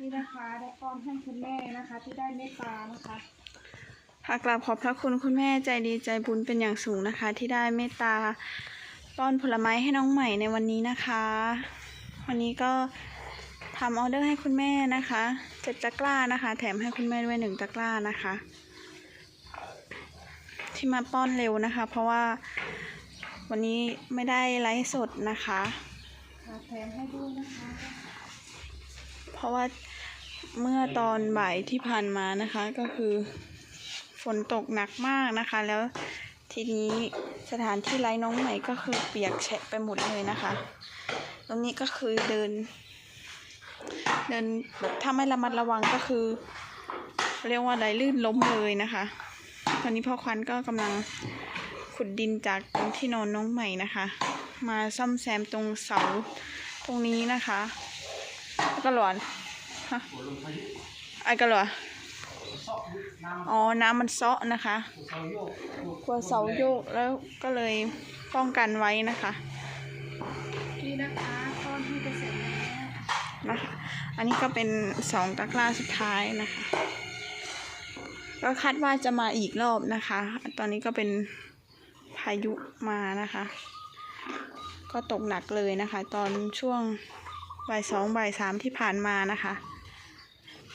นี่นะคะได้ป้อนให้คุณแม่นะคะ ที่ได้เมตตานะคะค่ะกราบขอบพระคุณคุณแม่ใจดีใจบุญเป็นอย่างสูงนะคะ ที่ได้เมตตาป้อนผลไม้ให้น้องใหม่ในวันนี้นะคะ วันนี้ก็ทำออเดอร์ให้คุณแม่นะคะเจ็ดตะกร้านะคะ แถมให้คุณแม่ด้วยหนึ่งตะกร้านะคะ ที่มาป้อนเร็วนะคะ เพราะว่าวันนี้ไม่ได้ไลฟ์สดนะคะค่ะแถมให้ด้วยนะคะเพ ราะว่าเมื่อตอนบ่ายที่ผ่านมานะคะก็คือฝนตกหนักมากนะคะ แล้วทีนี้สถานที่ไร้น้องใหม่ก็คือเปียกแฉะไปหมดเลยนะคะ ตรงนี้ก็คือเดิน เดินแบบถ้าไม่ระมัดระวังก็คือ เรียกว่าไดลื่นล้มเลยนะคะ ตอนนี้พ่อควันก็กำลังขุดดินจากตรงที่นอนน้องใหม่นะคะ มาซ่อมแซมตรงเสาตรงนี้นะคะ ก็หลอนฮะไอ้ก็หลอนอ๋อ น้ำมันเซาะนะคะกลัวเสาโยกแล้วก็เลยป้องกันไว้นะคะ นี่นะคะป้อนให้ไปเสร็จแล้วนะคะ อันนี้ก็เป็นสองตะกร้าสุดท้ายนะคะ ก็คาดว่าจะมาอีกรอบนะคะ ตอนนี้ก็เป็นพายุมานะคะ ก็ตกหนักเลยนะคะ ตอนช่วง บ่ายสองบ่ายสามที่ผ่านมานะคะ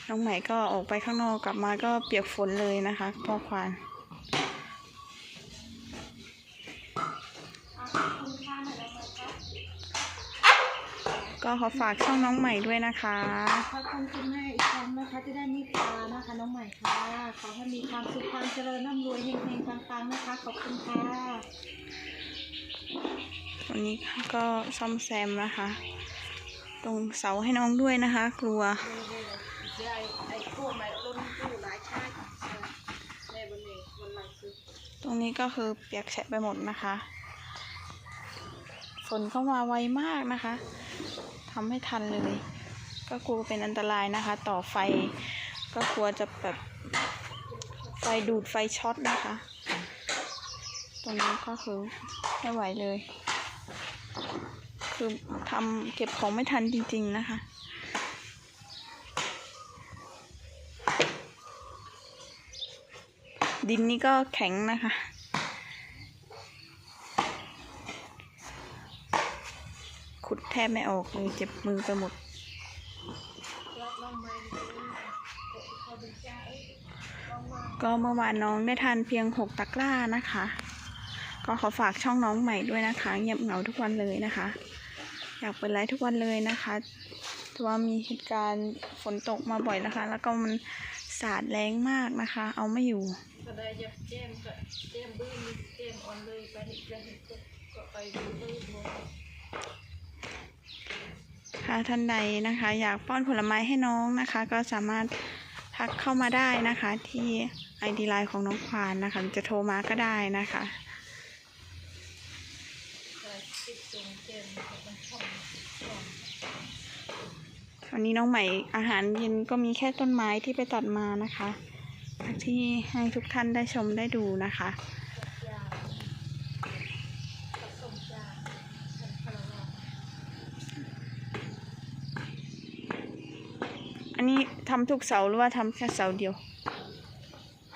น้องใหม่ก็ออกไปข้างนอกกลับมาก็เปียกฝนเลยนะคะพ่อควานขอบคุณค่ะหน่อยได้ไหมคะก็ขอฝากช่องน้องใหม่ด้วยนะคะขอบคุณคุณแม่อีกครั้งนะคะที่ได้เมตตานะคะน้องใหม่ค่ะ ขอให้มีความสุขความเจริญร่ำรวยเฮงๆปังๆนะคะ ขอบคุณค่ะวันนี้ก็ซ่อมแซมนะคะ ตรงเสาให้น้องด้วยนะคะ กลัวตรงนี้ก็คือเปียกแฉะไปหมดนะคะ ฝนเข้ามาไวมากนะคะทำให้ทันเลย ก็กลัวเป็นอันตรายนะคะ ต่อไฟ ก็กลัวจะแบบไฟดูดไฟช็อตนะคะ ตรงนี้ก็คือไม่ไหวเลย คือทำเก็บของไม่ทันจริง ๆ นะคะ ดินนี่ก็แข็งนะคะขุดแทบไม่ออกเลยเจ็บมือไปหมด ก็เมื่อวานน้องได้ทานเพียงหกตะกร้านะคะ ก็ขอฝากช่องน้องใหม่ด้วยนะคะ เงียบเหงาทุกวันเลยนะคะ อยากเปิดไลฟ์ทุกวันเลยนะคะแต่ว่ามีเหตุการณ์ฝนตกมาบ่อยนะคะ แล้วก็มันสาดแรงมากนะคะ เอาไม่อยู่ก็ได้ยับแจ้มก็แจ้มบื้นแจ้มอ่อนเลยไปเห็ดไปเห็ดก็ไปดูบื้นเลยค่ะท่านใดนะคะ อยากป้อนผลไม้ให้น้องนะคะ ก็สามารถทักเข้ามาได้นะคะ ที่ไอดีไลน์ของน้องควานนะคะจะโทรมาก็ได้นะคะ วันนี้น้องใหม่อาหารเย็นก็มีแค่ต้นไม้ที่ไปตัดมานะคะที่ให้ทุกท่านได้ชมได้ดูนะคะอันนี้ทำทุกเสาหรือว่าทำแค่เสาเดียว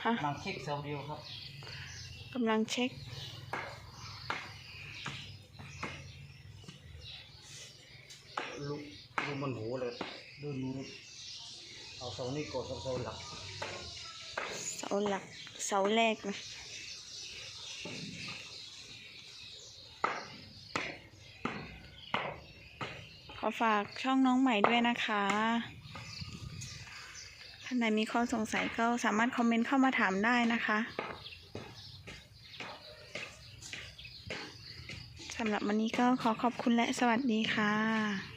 ฮะมาเช็คเสาเดียวครับกำลังเช็ค ลุกดู มันหูเลยดูนูเอาเสานี่กดกับเสาหลักเสาหลักเสาแรกนะขอฝากช่องน้องใหม่ด้วยนะคะท่านใดมีข้อสงสัยก็สามารถคอมเมนต์เข้ามาถามได้นะคะสำหรับวันนี้ก็ขอขอบคุณและสวัสดีค่ะ